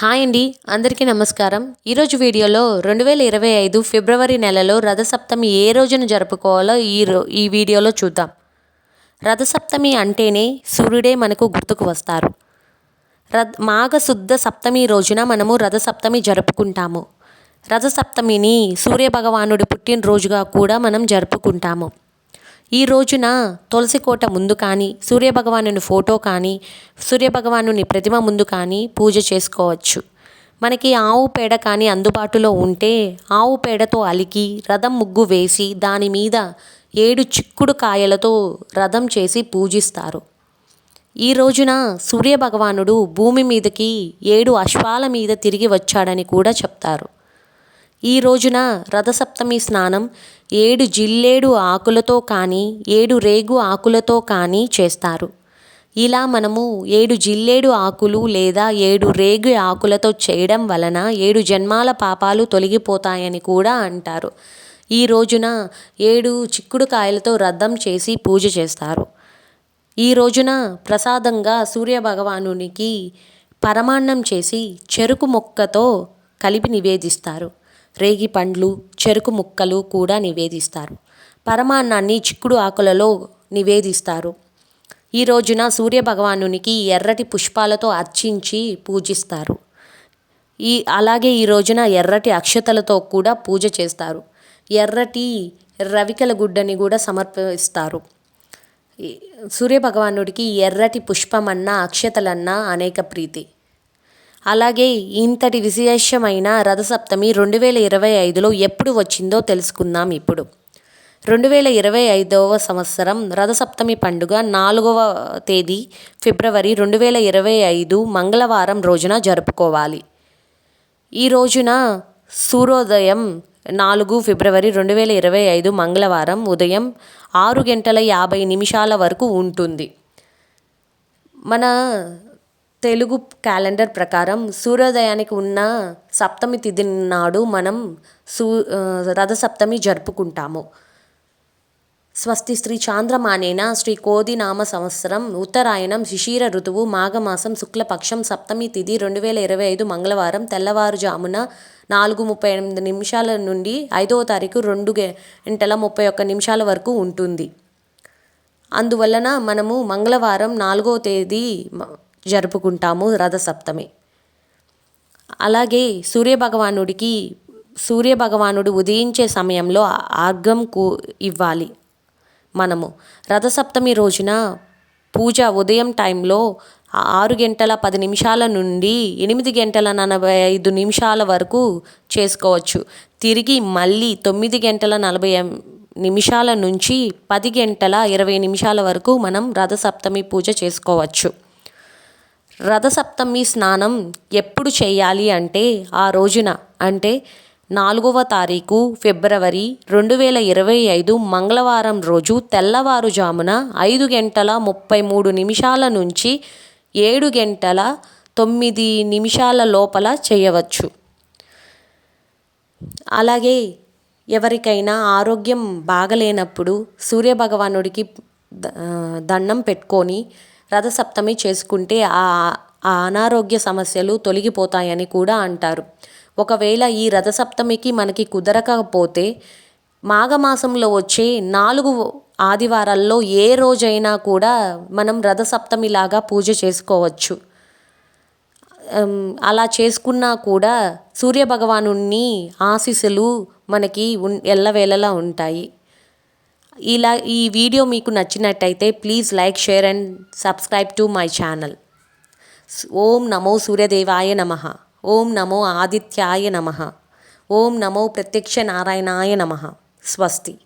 Hi అండి అందరికీ నమస్కారం. ఈరోజు వీడియోలో రెండు వేల ఇరవై ఐదు ఫిబ్రవరి నెలలో రథసప్తమి ఏ రోజున జరుపుకోవాలో ఈ రో ఈ వీడియోలో చూద్దాం. రథసప్తమి అంటేనే సూర్యుడే మనకు గుర్తుకు వస్తారు. రథ మాఘశుద్ధ సప్తమి రోజున మనము రథసప్తమి జరుపుకుంటాము. రథసప్తమిని సూర్యభగవానుడి పుట్టినరోజుగా కూడా మనం జరుపుకుంటాము. ఈ రోజున తులసి కోట ముందు కానీ సూర్యభగవాను ఫోటో కానీ సూర్యభగవాను ప్రతిమ ముందు కానీ పూజ చేసుకోవచ్చు. మనకి ఆవు పేడ కానీ అందుబాటులో ఉంటే ఆవు పేడతో అలికి రథం ముగ్గు వేసి దాని మీద ఏడు చిక్కుడు కాయలతో రథం చేసి పూజిస్తారు. ఈ రోజున సూర్యభగవానుడు భూమి మీదకి ఏడు అశ్వాల మీద తిరిగి వచ్చాడని కూడా చెప్తారు. ఈ రోజున రథసప్తమి స్నానం ఏడు జిల్లేడు ఆకులతో కానీ ఏడు రేగు ఆకులతో కానీ చేస్తారు. ఇలా మనము ఏడు జిల్లేడు ఆకులు లేదా ఏడు రేగు ఆకులతో చేయడం వలన ఏడు జన్మాల పాపాలు తొలగిపోతాయని కూడా అంటారు. ఈ రోజున ఏడు చిక్కుడు కాయలతో చేసి పూజ చేస్తారు. ఈ రోజున ప్రసాదంగా సూర్యభగవానునికి పరమాన్నం చేసి చెరుకు మొక్కతో కలిపి నివేదిస్తారు. రేగి పండ్లు చెరుకు ముక్కలు కూడా నివేదిస్తారు. పరమాన్నాన్ని చిక్కుడు ఆకులలో నివేదిస్తారు. ఈ రోజున సూర్యభగవానునికి ఎర్రటి పుష్పాలతో అర్చించి పూజిస్తారు. ఈ అలాగే ఈ రోజున ఎర్రటి అక్షతలతో కూడా పూజ చేస్తారు. ఎర్రటి రవికల గుడ్డని కూడా సమర్పిస్తారు. సూర్యభగవానుడికి ఎర్రటి పుష్పమన్నా అక్షతలన్నా అనేక ప్రీతి. అలాగే ఇంతటి విశేషమైన రథసప్తమి రెండు వేల ఇరవై ఐదులో ఎప్పుడు వచ్చిందో తెలుసుకుందాం ఇప్పుడు. రెండు వేల ఇరవై ఐదవ సంవత్సరం రథసప్తమి పండుగ నాలుగవ తేదీ ఫిబ్రవరి రెండు వేల ఇరవై ఐదు మంగళవారం రోజున జరుపుకోవాలి. ఈ రోజున సూర్యోదయం నాలుగు ఫిబ్రవరి రెండు వేల ఇరవై ఐదు మంగళవారం ఉదయం ఆరు గంటల యాభై నిమిషాల వరకు ఉంటుంది. మన తెలుగు క్యాలెండర్ ప్రకారం సూర్యోదయానికి ఉన్న సప్తమి తిథి నాడు మనం సూ రథసప్తమి జరుపుకుంటాము. స్వస్తి శ్రీ చాంద్రమానేన శ్రీ కోదినామ సంవత్సరం ఉత్తరాయణం శిశిర ఋతువు మాఘమాసం శుక్లపక్షం సప్తమి తిథి రెండు వేల ఇరవై ఐదు మంగళవారం తెల్లవారుజామున నాలుగు ముప్పై ఎనిమిది నిమిషాల నుండి ఐదవ తారీఖు రెండు గంటల ముప్పై ఒక్క నిమిషాల వరకు ఉంటుంది. అందువలన మనము మంగళవారం నాలుగవ తేదీ జరుపుకుంటాము రథసప్తమి. అలాగే సూర్యభగవానుడికి సూర్యభగవానుడు ఉదయించే సమయంలో ఆర్గం కు ఇవ్వాలి మనము. రథసప్తమి రోజున పూజ ఉదయం టైంలో ఆరు గంటల పది నిమిషాల నుండి ఎనిమిది గంటల నలభై ఐదు నిమిషాల వరకు చేసుకోవచ్చు. తిరిగి మళ్ళీ తొమ్మిది గంటల నలభై నిమిషాల నుంచి పది గంటల ఇరవై నిమిషాల వరకు మనం రథసప్తమి పూజ చేసుకోవచ్చు. రథసప్తమి స్నానం ఎప్పుడు చేయాలి అంటే ఆ రోజున? అంటే నాలుగవ తారీఖు ఫిబ్రవరి రెండు వేల ఇరవై ఐదు మంగళవారం రోజు తెల్లవారుజామున ఐదు గంటల ముప్పై మూడు నిమిషాల నుంచి ఏడు గంటల తొమ్మిది నిమిషాల లోపల చేయవచ్చు. అలాగే ఎవరికైనా ఆరోగ్యం బాగలేనప్పుడు సూర్యభగవానుడికి దండం పెట్టుకొని రథసప్తమి చేసుకుంటే ఆ ఆ అనారోగ్య సమస్యలు తొలగిపోతాయని కూడా అంటారు. ఒకవేళ ఈ రథసప్తమికి మనకి కుదరకపోతే మాఘమాసంలో వచ్చే నాలుగు ఆదివారాల్లో ఏ రోజైనా కూడా మనం రథసప్తమిలాగా పూజ చేసుకోవచ్చు. అలా చేసుకున్నా కూడా సూర్యభగవాను ఆశీస్సులు మనకి ఎల్లవేళలా ఉంటాయి. ఇలా ఈ వీడియో మీకు నచ్చినట్టయితే please like share and subscribe to my channel. ఓం నమో సూర్యదేవాయ నమ. ఓం నమో ఆదిత్యాయ నమ. ఓం నమో ప్రత్యక్ష నారాయణాయ నమ. స్వస్తి.